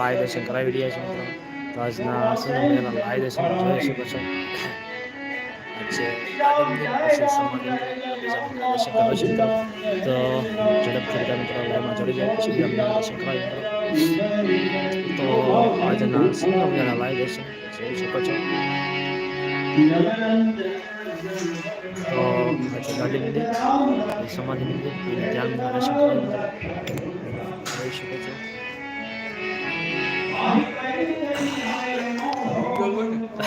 લાય દર્શન કરાવી રહ્યા છે મિત્રો. તો આજના મજાના લાય દર્શન જોઈ શકો છો પછી. તો ઝડપથી બધા મિત્રો લાઈવમાં જોડી જાય, પછી અમને દર્શન કરાવી તો આજના મજાના લાય દર્શન જોઈ શકો છો. તો આજે ગાડી મંદિર સમાધિ મંદિર ધ્યાન દર્શન કરાવી શકો છો.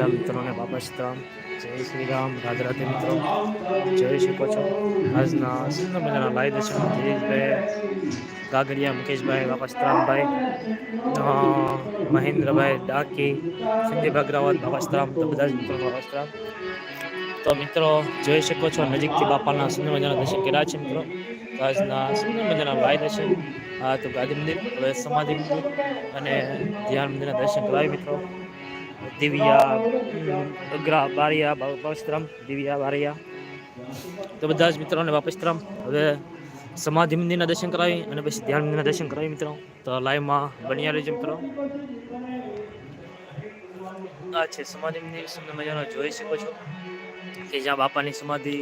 બધા મિત્રોને બાપા શ્રીરામ જય શ્રી રામ. રાધે રાધે મિત્રો. જોઈ શકો છો. આજના સુંદર મજાના લાઈ દર્શન. જયેશભાઈ ગાગડિયા મુકેશભાઈ બાપા શ્રીરામભાઈ મહેન્દ્રભાઈ, ડાકી, સંદીપ અગ્રવાલ બાપા શ્રીરામ તો બધા જ મિત્રો બાપા શ્રીરામ તો મિત્રો, જોઈ શકો છો, નજીકથી બાપાના સુંદર મજાના દર્શન કર્યા છે મિત્રો. આજના સુંદર મજાના લાઈ દર્શન. આ તો ગાંધી મંદિર સમાધિ મંદિર અને ધ્યાન મંદિરના દર્શન કરાવી મિત્રો. દિવ્યા અગ્રા બારિયા બાપસ્ત્રમ દિવ્યા, બારિયા. તો બધા જ મિત્રોને બાપસ્ત્રમ હવે સમાધિ મંદિરના દર્શન કરાવી અને પછી ધ્યાન મંદિરના દર્શન કરાવી મિત્રો. તો લાઈવમાં બન્યા રહેજો મિત્રો. આ છે સમાધિ મંદિર. તમે મજાનો જોઈ શકો છો કે જ્યાં બાપાની સમાધિ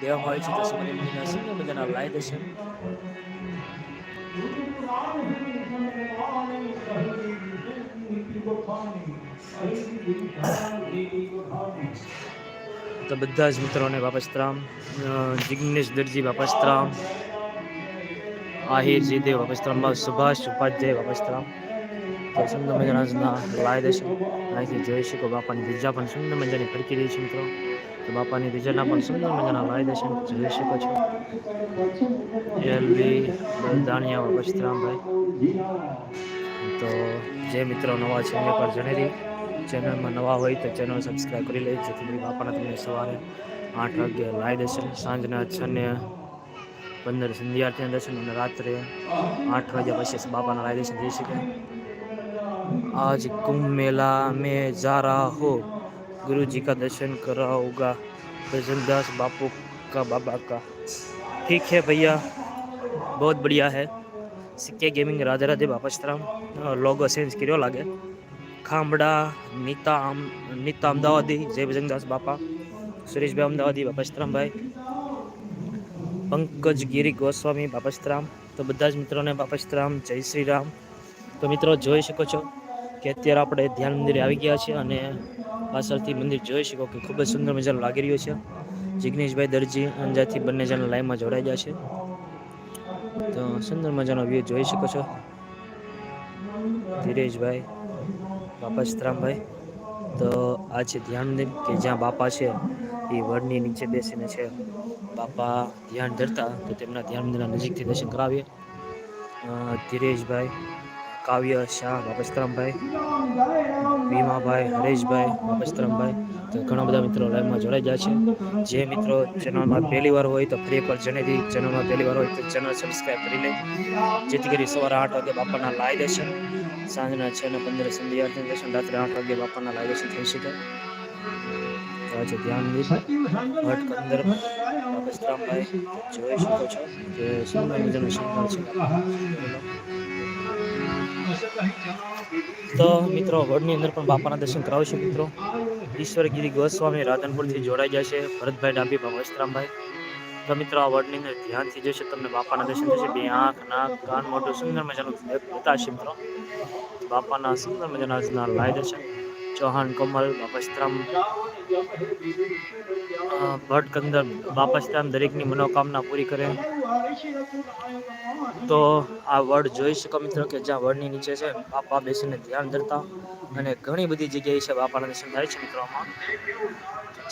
દેવામાં હોય છે. તો સમાધિ મંદિરના મજાના લાઈ દર્શન. તો બધા જ મિત્રોને બાપસ્તરામ અ, જિગ્નેશ દરજી બાપસ્તરામ આહિર જીદેવ બાપસ્તરામ બા સુભાષ ઉપાધ્યાય બાપસ્તરામ તો સુંદર મજાના લાય દર્શન અહીંથી જોઈ શકો. બાપાની બીજા પણ સુંદર મજાની ફરકી રહી છે મિત્રો. તો બાપાની બીજાના પણ સુંદર મજાના લાય દર્શન જોઈ શકો છો. એલવી દાણિયા બાપસ્તરામભાઈ તો જે મિત્રો નવા છે એમને પર જણાવી ચેનલમાં નવા હોય તો ચેનલ સબસ્ક્રાઈબ કરી લેજો જેથી કરી બાપાના તમને સવારે આઠ વાગે લાઈ દર્શન સાંજના છ ને પંદર સંધ્યાર્થીના દર્શન અને રાત્રે આઠ વાગ્યા પછી બાપાના લાઈ દર્શન થઈ શકે आज कुंभ मेला में जा रहा हो गुरु जी का दर्शन कराऊंगा भजनदास बापू का बाबा का ठीक है भैया बहुत बढ़िया है સિક્કે ગેમિંગ રાધે રાધે બાપસ્તરામ લોગો ચેન્જ કર્યો લાગે. ખાંભડા, નીતા નીતા અમદાવાદી, જય ભજનદાસ બાપા, સુરેશભાઈ અમદાવાદી બાપસ્તરામભાઈ પંકજ ગિરી ગોસ્વામી બાપસ્તરામ તો બધા જ મિત્રોને બાપસ્તરામ જય શ્રી રામ તો મિત્રો જોઈ શકો છો કે અત્યારે આપણે ધ્યાન મંદિરે આવી ગયા છે અને પાછળથી મંદિર જોઈ શકો કે ખૂબ જ સુંદર મજાનું લાગી રહ્યું છે. જિગ્નેશભાઈ દરજી અંજારથી બંને જણા લાઈનમાં જોડાઈ ગયા છે. તો સુંદર મજાનો વ્યૂ જોઈ શકો છો. ધીરેશભાઈ, બાપા સીતરામભાઈ. તો આ છે ધ્યાન મંદિર કે જ્યાં બાપા છે, એ વડની નીચે બેસીને છે. બાપા ધ્યાન ધરતા તો તેમના ધ્યાન નજીકથી દર્શન કરાવીએ. ધીરેશભાઈ કાવ્ય શાહ બાપસ્તરામભાઈ, ભીમાભાઈ, હરેશભાઈ બાપસ્તરામભાઈ. તો ઘણા બધા મિત્રો લાઈવમાં જોડાઈ ગયા છે. જે મિત્રો ચેનલમાં પહેલી વાર હોય તો ફરી એકવાર જનેથી ચેનલમાં પહેલી વાર હોય તો ચેનલ સબસ્ક્રાઈબ કરી લે. જેથી કરી સવારે આઠ વાગે બાપાના લાઈ દર્શન, સાંજના છ ને પંદર સંધ્યાર્થી દર્શન, રાત્રે આઠ વાગે બાપાના લાઈ દર્શન થઈ શકે. આજે ધ્યાન ભટ્ટ કંદર બાબસ્તરામભાઈ જોઈ શકો છો કે સુંદર મજાનું સંભાળ છે? તો મિત્રો ગઢની અંદર પણ બાપાના દર્શન કરાવશે મિત્રો. ઈશ્વરગીરી ગોસ્વામી રાધનપુરથી જોડાઈ જશે ભરતભાઈ ડાબી વસ્ત્રામભાઈ તો મિત્રો, આ વડની અંદર ધ્યાનથી જોશો તમને બાપાના દર્શન થશે. બે આંખ, નાક, કાન મોટું સુંદર મજાનું બતાવશે મિત્રો. બાપાના સુંદર મજાના લાય દર્શન. ચૌહાણ, કમલ, બાપસ્ત્રામ ભટ્ટ કંદર દરેકની મનોકામના પૂરી કરે. તો આ વડ જોઈ શકો મિત્રો કે જ્યાં વડની નીચે છે, બાપા બેસીને ધ્યાન ધરતા અને ઘણી બધી જગ્યાએ છે બાપાના દર્શન થાય છે મિત્રોમાં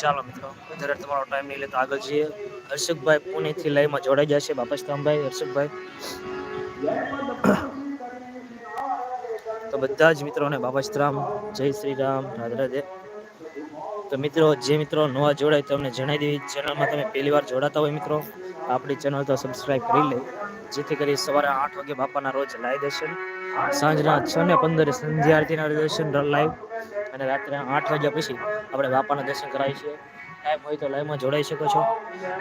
ચાલો મિત્રો, વધારે તમારો ટાઈમ નહીં લેતા આગળ જઈએ. હર્ષકભાઈ પુણેથી લઈમાં જોડાઈ જશે બાપસ્તરામભાઈ. હર્ષુકભાઈ તો બધા જ મિત્રોને બાબાશ્રામ જય શ્રી રામ, રાધે રાધે. તો મિત્રો, જે મિત્રો નવા જોડાય તો અમને જણાવી દેવી ચેનલમાં તમે પહેલી વાર જોડાતા હોય મિત્રો આપણી ચેનલ તો સબસ્ક્રાઇબ કરી લે. જેથી કરી સવારે આઠ વાગે બાપાના રોજ લાઈવ દર્શન, સાંજના છ ને પંદરે સંધ્યા આરતીના દર્શન લાઈવ અને રાત્રે આઠ વાગ્યા પછી આપણે બાપાના દર્શન કરાવીએ છીએ. ટાઈમ હોય તો લાઈવમાં જોડાઈ શકો છો.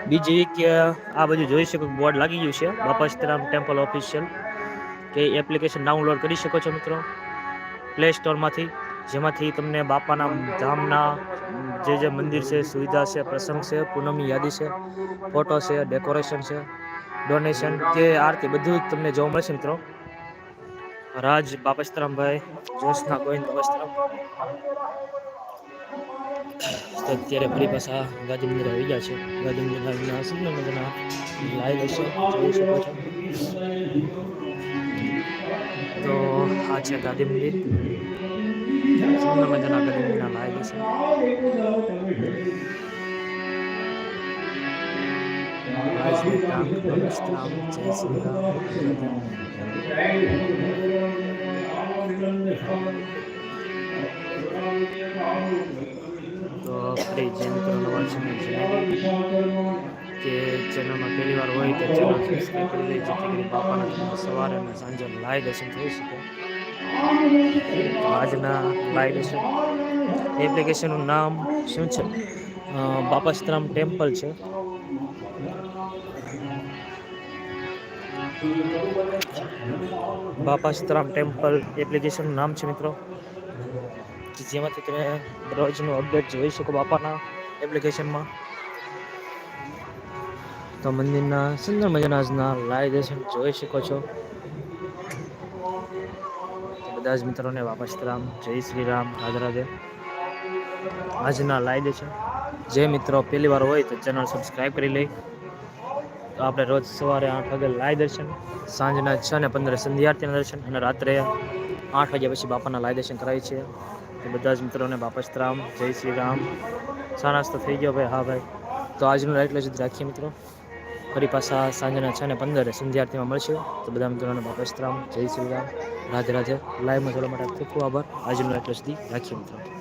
બીજી કે આ બધું જોઈ શકો બોર્ડ લાગી ગયું છે, બાપા સીતારામ ટેમ્પલ ઓફિશિયલ કે એપ્લિકેશન ડાઉનલોડ કરી શકો છો મિત્રો. પ્લે સ્ટોરમાંથી, જેમાંથી તમને બાપાના ધામના જે જે મંદિર છે, સુવિધા છે, પ્રસંગ છે, પૂનમની યાદી છે, ફોટો છે, ડેકોરેશન છે, ડોનેશન કે આરતી બધું જ તમને જોવા મળશે મિત્રો. રાજ બાપસ્તરામભાઈ જોશના ગોવિંદ બાપસ્તરામ. અત્યારે ફરી પાછા ગાંધી મંદિર આવી ગયા છે. ગાંધી મંદિર આવીને સુંદર મજાના લાઈવ હશે. જોઈ શકો છો. છે ગાંધી મંદિર? સુંદર મજાના ગાંધી મંદિરના શ્રી રામ. તો ફરી જે મિત્રો નવા છે કે ચેનલમાં પહેલી વાર હોય તો ચેનલ સબસ્ક્રાઈબ કરી લે જેથી કરી બાપાના સવારે અને સાંજે લાઈવ દર્શન થઈ શકે. આજના લાઈવ એપ્લિકેશનનું નામ શું છે? અ, બાપાશ્રામ ટેમ્પલ છે. બાપાશ્રામ ટેમ્પલ એપ્લિકેશનનું નામ છે મિત્રો. જેમાંથી તમે રોજનું અપડેટ જોઈ શકો બાપાના એપ્લિકેશનમાં તો મંદિરના સુંદર મજાના આજના લાઈવ દર્શન જોઈ શકો છો. બધા જ મિત્રોને બાપાશ્રામ જય શ્રી રામ રાધે. આજના લાઈવ છે. જે મિત્રો પહેલી વાર હોય તો ચેનલ સબસ્ક્રાઈબ કરી લે. તો આપણે રોજ સવારે આઠ વાગે લાય દર્શન, સાંજના છ ને પંદર સંધ્યાર્થીના દર્શન અને રાત્રે આઠ વાગ્યા પછી બાપાના લાય દર્શન કરાય છે. તો બધા જ મિત્રોને બાપસ્તરામ જય શ્રી રામ સા નાસ્તો થઈ ગયો ભાઈ. હા ભાઈ. તો આજનું લાઈટ સુધી રાખીએ મિત્રો. ફરી પાછા સાંજના છ ને પંદરે સંધ્યાર્થીમાં મળશે. તો બધા મિત્રોને બાપસ્તરામ જય શ્રી રામ. રાધે રાધે. લાઈવમાં જોવા માટે ખૂબ ખૂબ આભાર. આજનો લાઈટ સુધી રાખીએ મિત્રો.